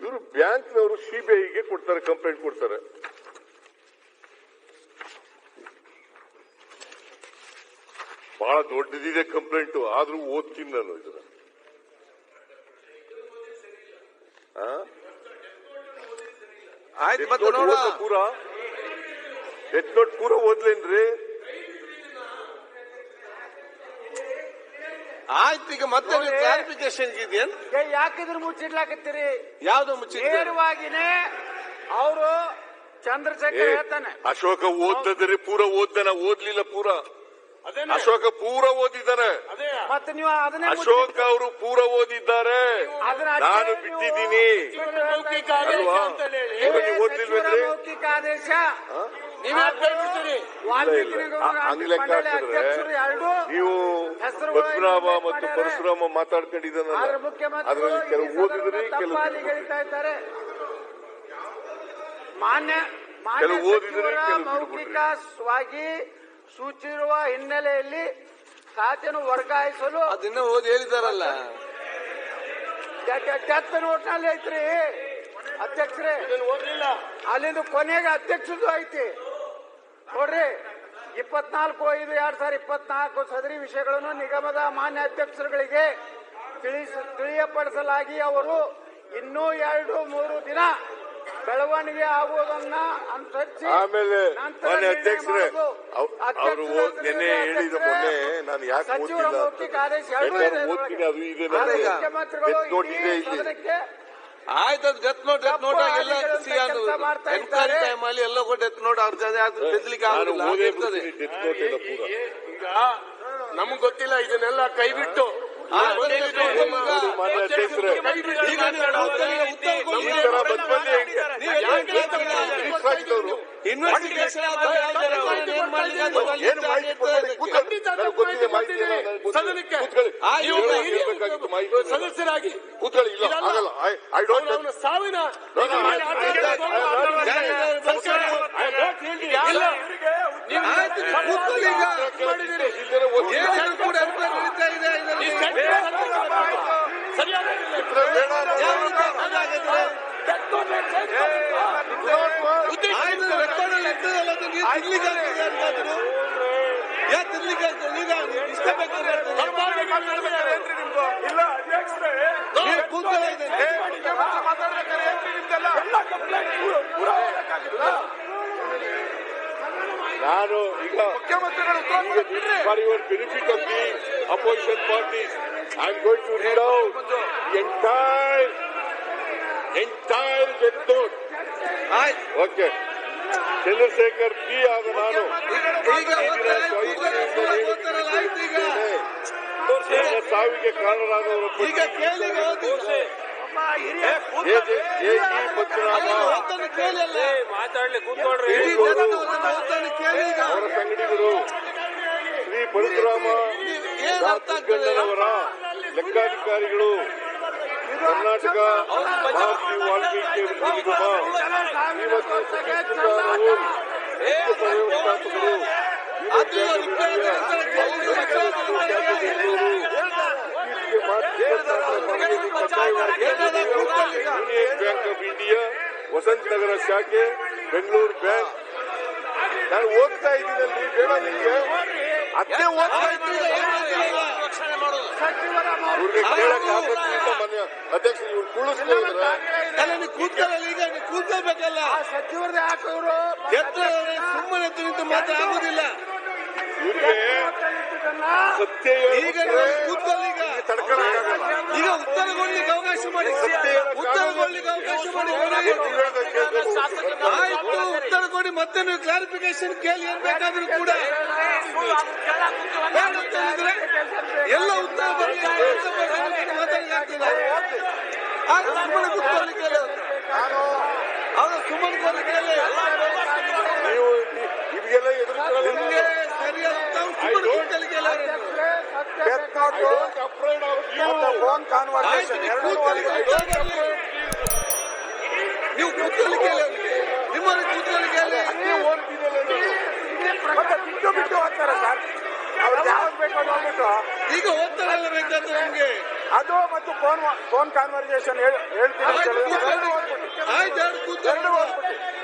ಇವರು ಬ್ಯಾಂಕ್ನವರು ಸಿಬಿಐಗೆ ಕೊಡ್ತಾರೆ ಕಂಪ್ಲೇಂಟ್ ಕೊಡ್ತಾರೆ. ಬಹಳ ದೊಡ್ಡದಿದೆ ಕಂಪ್ಲೇಂಟ್ ಆದ್ರೂ ಓದ್ತೀನಿ ನಾನು ಇದನ್ನ? ಆಯ್ತು ಪೂರ ಡೆತ್ ನೋಟ್ ಪೂರ ಓದ್ಲೇನ್ರಿ? ಆಯ್ತು ಈಗ ಮತ್ತೆ ಕ್ಲಾರಿಫಿಕೇಶನ್ ಇದೆಯೇನ್ ಏ, ಯಾಕಿದ್ರ ಮುಚ್ಚಿಡ್ಲಾಕತ್ತೀರಿ? ಯಾವ್ದು ಮುಚ್ಚಿ ನೇರವಾಗಿನೇ ಅವರು ಚಂದ್ರಶೇಖರ್ ಹೇಳ್ತಾನೆ. ಅಶೋಕ ಓದ್ತದ್ರಿ ಪೂರ ಓದ್ದಾನ ಓದ್ಲಿಲ್ಲ ಪೂರ. ಅಶೋಕ ಪೂರ ಓದಿದ್ದಾರೆ ಮತ್ತೆ ನೀವು ಅದನ್ನೇ ಅಶೋಕ ಅವರು ಪೂರ ಓದಿದ್ದಾರೆ. ನಾನು ಬಿಟ್ಟಿದ್ದೀನಿ. ಮೌಖಿಕ ಆದೇಶ ಅಲ್ವಾ? ಅಂತ ಹೇಳಿ. ನೀವು ಓದ್ಲಿಲ್ವೇನ್ರಿ ಸಚಿವರ ಮೌಖಿಕ ಆದೇಶ. ನೀವು ಪದ್ಮನಾಭ ಮತ್ತು ಪರಶುರಾಮ ಅದರಲ್ಲಿ ಕೆಲವು ಓದಿದ್ರಿ ಕೆಲವು ಇದ್ದಾರೆ ಮಾನ್ಯ ಕೆಲವು ಓದಿದ್ರಿ, ಕೆಲವು ಮೌಖಿಕವಾಗಿ ಸೂಚಿರುವ ಹಿನ್ನೆಲೆಯಲ್ಲಿ ಖಾತೆಯನ್ನು ವರ್ಗಾಯಿಸಲು ಅದನ್ನ ಓದಿ ಹೇಳಿದಾರಲ್ಲ ನೋಟ್ನಲ್ಲಿ ಐತ್ರಿ. ಅಧ್ಯಕ್ಷರೇ. ಅಲ್ಲಿಂದ ಕೊನೆಗೆ ಅಧ್ಯಕ್ಷದ್ದು ಐತಿ. ನೋಡ್ರಿ ಇಪ್ಪತ್ನಾಲ್ಕು ಐದು ಎರಡ್ ಸಾವಿರ ಇಪ್ಪತ್ನಾಲ್ಕು ಸದರಿ ವಿಷಯಗಳನ್ನು ನಿಗಮದ ಮಾನ್ಯ ಅಧ್ಯಕ್ಷರುಗಳಿಗೆ ತಿಳಿಸ ತಿಳಿಯಪಡಿಸಲಾಗಿ ಅವರು ಇನ್ನೂ ಎರಡು ಮೂರು ದಿನ ಬೆಳವಣಿಗೆ ಆಗುವುದನ್ನ ಅನುಸರಿಸಿ ಆಮೇಲೆ ಅಧ್ಯಕ್ಷರೇ ಅವರು ನಿನ್ನೆ ಹೇಳಿದ ಮೊನ್ನೆ ನಾನು ಯಾಕೆ ಓದ್ತೀನಿ ಅದು ಈಗ. ಮುಖ್ಯಮಂತ್ರಿಗಳು ಆಯ್ತು ಅದು ಡೆತ್ ನೋಟ್ ನೋಟ್ ಎಲ್ಲ ಸಿ ಮಾಡ್ತಾ ಎನ್ಕ್ವೈರಿ ಇದ್ದಾರೆ. ಟೈಮ್ ಎಲ್ಲ ಡೆತ್ ನೋಡಿ ಅವ್ರ ಜೊತೆ ಅದು ಬೆದಲಿಕ್ಕೆ ಈಗ ನಮಗ್ ಗೊತ್ತಿಲ್ಲ. ಇದನ್ನೆಲ್ಲ ಕೈ ಬಿಟ್ಟು ಆಯ್ತು, ನೋಡಿ ಕೂಡ ನಡೀತಾ ಇದೆ ಅಲ್ಲಿ ಇರ್ತದಲ್ಲ, ಅದು ನೀವು ತಿರ್ಲಿಕ್ಕೆ ಆಗ್ತದೆ ಅಂತಾದ್ರು. ಯಾಕೆ ತಿರ್ಲಿಕ್ಕೆ ಆಗ್ತದೆ? ಈಗ ಇಷ್ಟ ಬೇಕಾದ್ರೆ ಇದೆ ನೀವು ಕೂತ್ಕೊಳ್ಳಿ ಇದನ್ನ. ನಾನು ಈಗ for your benefit of the opposition parties I am going to read out entire entire death note ಆಯ್ತು. ಓಕೆ ಚಂದ್ರಶೇಖರ್ ಪಿ ಆದ ನಾನು ಈಗ ಓದ್ತಾರೆ, ಕೂತ್ಕೊಳ್ಳಿ, ಕೂತ್ಕೊಳ್ಳಿ, ಓದ್ತಾರಲ್ಲ, ಆಯ್ತು ಈಗ. ನನ್ನ ಸಾವಿಗೆ ಕಾರಣರಾದವರ ಈಗ ಕೇಳಿ ಸತೀಶ್ ಕುಮಾರ್ ಅವರು ಮುಖ್ಯ ಸಂವ್ಯವಸ್ಥಾಪಕರು ಅದು ರಿಪೇರಿ ಅಂತ ಕೇಳಿ Union Bank of India Vasantha Nagar ಶಾಖೆ ಬೆಂಗಳೂರು ಬ್ಯಾಂಕ್ ನಾನು ಓದ್ತಾ ಇದ್ದೀನಲ್ರಿ ಬೇಡ ನಿಮಗೆ ಅದೇ ಓದ್ತಾ? ಸಚಿವರ ಇವ್ರಿಗೆ ಕೇಳಕ್ ಅಂತ ಮನೆ ಅಧ್ಯಕ್ಷ ಇವ್ರು ಕುಳಿಸ್ತಾ ಇದ್ರೆ ಕೂತ್ಕೊಳ್ಳಲ್ಲ ಈಗ ಕೂತ್ಕೊಳ್ಬೇಕಲ್ಲ. ಯಾಕೆ ಇವರು ಎತ್ತ ಸುಮ್ಮನೆ ನಿಂತು ಮಾತ್ರ ಆಗುದಿಲ್ಲ. ಇವ್ರಿಗೆ ಸತ್ಯ ಈಗ ಕೂತ್ಕೊಳ್ಳಿ ಈಗ. ಈಗ ಉತ್ತರ ಕೊಡ್ಲಿಕ್ಕೆ ಅವಕಾಶ ಮಾಡಿ. ಉತ್ತರ ಕೊಡ್ಲಿಕ್ಕೆ ಅವಕಾಶ ಮಾಡಿ. ಕೊಡಿ ಮತ್ತೆ ನೀವು ಕ್ಲಾರಿಫಿಕೇಶನ್ ಕೇಳಿ ಏನ್ ಬೇಕಾದ್ರೂ ಕೂಡ. ಹೇಳಿದ್ರೆ ಎಲ್ಲ ಉತ್ತರ ಆಗ ಸುಮ್ಮನೆ ಕೂತ್ಕೊಳ್ಳಿ ಕೇಳಿ ಆಗ ಸುಮ್ಮನೆ ಕೂತ್ಕೊಳ್ಳಿಕ್ಕೆ ಕೇಳಿ ನೀವು ಇವ್ರಿಗೆಲ್ಲ ಎದುರು ನಿಮ್ಗೆ ಸರಿಯಾದ ಸುಮ್ಮನೆ ಉತ್ತರ ಬಿಟ್ಟು ಬಿಟ್ಟು ಹೋಗ್ತಾರೆ ಸರ್ ಅವ್ರು ಯಾವ್ದು ಬೇಕೋ ಓದ್ಬಿಟ್ಟು ಈಗ ಬೇಕಾದ್ರೆ ನಮ್ಗೆ. ಅದು ಮತ್ತು ಫೋನ್ ಫೋನ್ ಕಾನ್ವರ್ಸೇಷನ್ ಹೇಳ್ತೀನಿ ಆಯ್ತು. ಎರಡು ಕೂತ್ಕೊಳ್ಳಿ.